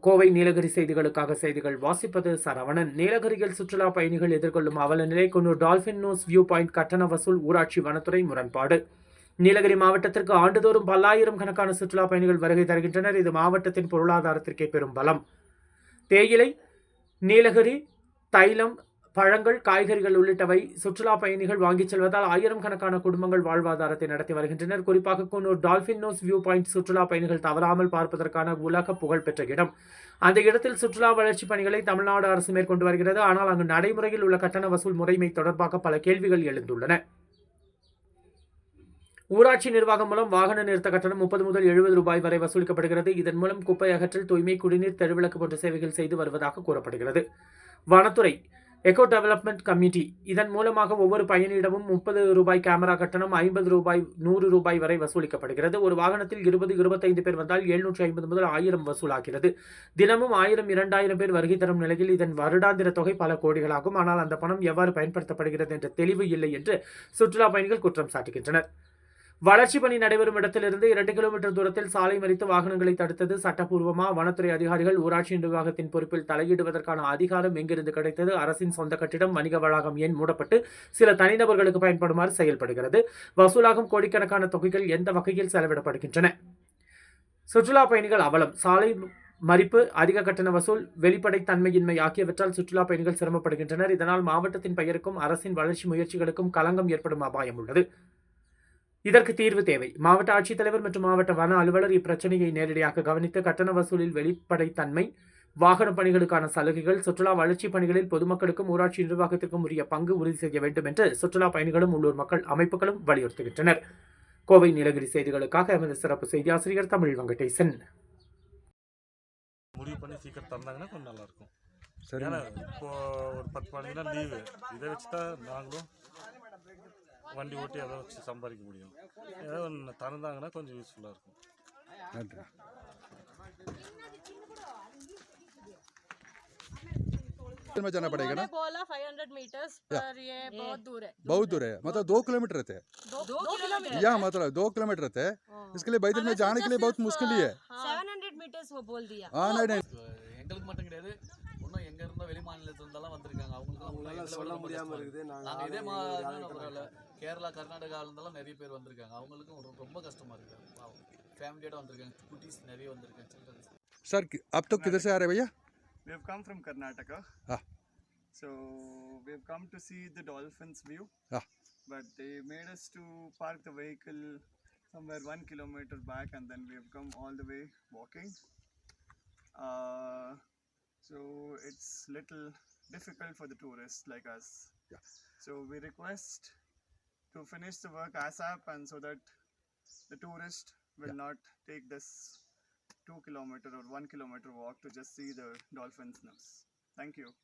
கோவை நீலகிரி செய்திகளுக்காக செய்திகள் வாசிப்பது சரவணன். நீலகிரியில் சுற்றுலா பயணிகள் எதிர்கொள்ளும் அவல நிலை கொண்டு டால்பின் நோஸ் வியூ பாயிண்ட் கட்டண வசூல் ஊராட்சி வனத்துறை முரண்பாடு. நீலகிரி மாவட்டத்திற்கு ஆண்டுதோறும் பல்லாயிரம் கணக்கான சுற்றுலா பயணிகள் வருகை தருகின்றனர். இது மாவட்டத்தின் பொருளாதாரத்திற்கே பெரும் பலம். தேயிலை நீலகிரி தைலம் பழங்கள் காய்கறிகள் உள்ளிட்டவை சுற்றுலா பயணிகள் வாங்கிச் செல்வதால் ஆயிரம் கணக்கான குடும்பங்கள் வாழ்வாதாரத்தை நடத்தி வருகின்றனர். குறிப்பாக Coonoor dolphin nose view point சுற்றுலா பயணிகள் தவறாமல் பார்ப்பதற்கான உலக புகழ்பெற்ற இடம். அந்த இடத்தில் சுற்றுலா வளர்ச்சிப் பணிகளை தமிழ்நாடு அரசு மேற்கொண்டு வருகிறது. ஆனால் அங்கு நடைமுறையில் உள்ள கட்டண வசூல் முறைமை தொடர்பாக பல கேள்விகள் எழுந்துள்ளன. ஊராட்சி நிர்வாகம் மூலம் வாகன நிறுத்த கட்டணம் முப்பது முதல் எழுபது ரூபாய் வரை வசூலிக்கப்படுகிறது. இதன் மூலம் குப்பை அகற்றல் தூய்மை குடிநீர் தெருவிளக்கு போன்ற சேவைகள் செய்து வருவதாக கூறப்படுகிறது. வனத்துறை எக்கோ டெவலப்மெண்ட் கமிட்டி இதன் மூலமாக ஒவ்வொரு பயணியிடமும் முப்பது ரூபாய் கேமரா கட்டணம் ஐம்பது ரூபாய் நூறு ரூபாய் வரை வசூலிக்கப்படுகிறது. ஒரு வாகனத்தில் இருபது இருபத்தைந்து பேர் வந்தால் எழுநூற்றி ஐம்பது முதல் ஆயிரம் வசூலாகிறது. தினமும் ஆயிரம் இரண்டாயிரம் பேர் வருகை தரும் நிலையில் இதன் வருடாந்திர தொகை பல கோடிகளாகும். ஆனால் அந்த பணம் எவ்வாறு பயன்படுத்தப்படுகிறது என்ற தெளிவு இல்லை என்று சுற்றுலா பயணிகள் குற்றம் சாட்டுகின்றனர். வளர்ச்சி பணி நடைபெறும் இடத்திலிருந்து இரண்டு கிலோமீட்டர் தூரத்தில் சாலை மறித்து வாகனங்களை தடுத்தது சட்டப்பூர்வமா வனத்துறை அதிகாரிகள் ஊராட்சி நிர்வாகத்தின் பொறுப்பில் தலையிடுவதற்கான அதிகாரம் எங்கிருந்து கிடைத்தது? அரசின் சொந்த கட்டிடம் வணிக வளாகம் ஏன் மூடப்பட்டு சில தனிநபர்களுக்கு பயன்படுமாறு செயல்படுகிறது? வசூலாகும் கோடிக்கணக்கான தொகைகள் எந்த வகையில் செலவிடப்படுகின்றன? சுற்றுலா பயணிகள் அவலம் சாலை மறிப்பு அதிக கட்டண வசூல் வெளிப்படைத்தன்மையின்மை ஆகியவற்றால் சுற்றுலா பயணிகள் சிரமப்படுகின்றனர். இதனால் மாவட்டத்தின் பெயருக்கும் அரசின் வளர்ச்சி முயற்சிகளுக்கும் களங்கம் ஏற்படும் அபாயம் உள்ளது. இதற்கு தீர்வு தேவை. மாவட்ட ஆட்சித்தலைவர் மற்றும் மாவட்ட வன அலுவலர் இப்பிரச்சனையை நேரடியாக கவனித்து கட்டண வசூலில் வெளிப்படைத்தன்மை வாகன பணிகளுக்கான சலுகைகள் சுற்றுலா வளர்ச்சிப் பணிகளில் பொதுமக்களுக்கும் ஊராட்சி நிர்வாகத்திற்கும் உரிய பங்கு உறுதி செய்ய வேண்டும் என்று சுற்றுலா பயணிகளும் உள்ளூர் மக்கள் அமைப்புகளும் வலியுறுத்துகின்றனர். கோவை நீலகிரி செய்திகளுக்காக எமது சிறப்பு செய்தி ஆசிரியர் தமிழ் வெங்கடேசன். முடிவு பண்ணி சீக்கிரம் தந்தாங்கன்னா கொஞ்சம் நல்லா இருக்கும் சரி இப்போ ஒரு பத்து நாள் லீவு. இதை வச்சு தான் நாங்களும் வண்டி ஓட்டி அதை வச்சு சம்பாதிக்க முடியும் ஏதோ ஒன்று தந்தாங்கன்னா கொஞ்சம் யூஸ்ஃபுல்லாக இருக்கும் நன்றி में जाना पड़ेगा ना उन्होंने बोला 500 मीटर्स पर ये बहुत दूर है बहुत दूर है मतलब दो किलोमीटर रहते हैं दो, दो किलोमीटर यहाँ मतलब दो किलोमीटर रहते हैं इसके लिए बैतूल में जाने के लिए बहुत मुश्किल ही है सेवन हंड्रेड मीटर्स वो बोल दिया हाँ नहीं नहीं எங்களுக்கு மட்டும் கிடையாது இன்னும் எங்க இருந்தோ வெளி மாநிலத்துல இருந்தெல்லாம் வந்திருக்காங்க அவங்களுக்கு சொல்ல முடியாம இருக்குது நாங்க இதே மாதிரி பரவாயில்ல கேரளா கர்நாடகால இருந்தெல்லாம் நிறைய பேர் வந்திருக்காங்க அவங்களுக்கும் ரொம்ப- ரொம்ப கஷ்டமா இருக்கு ஃபேமிலியோட வந்திருக்காங்க குட்டீஸ் நிறைய வந்திருக்காங்க சில்ட்ரன்ஸ் सर अब तो किधर से आ रहे हैं भैया We have come from Karnataka. Ah. So we have come to see the dolphins view. Ah. But they made us to park the vehicle somewhere one kilometer back, and then we have come all the way walking. Uh, so it's little difficult for the tourists like us. Yeah. So we request to finish the work ASAP, and so that the tourist will not take this two kilometer or one kilometer walk to just see the dolphins nest. Thank you.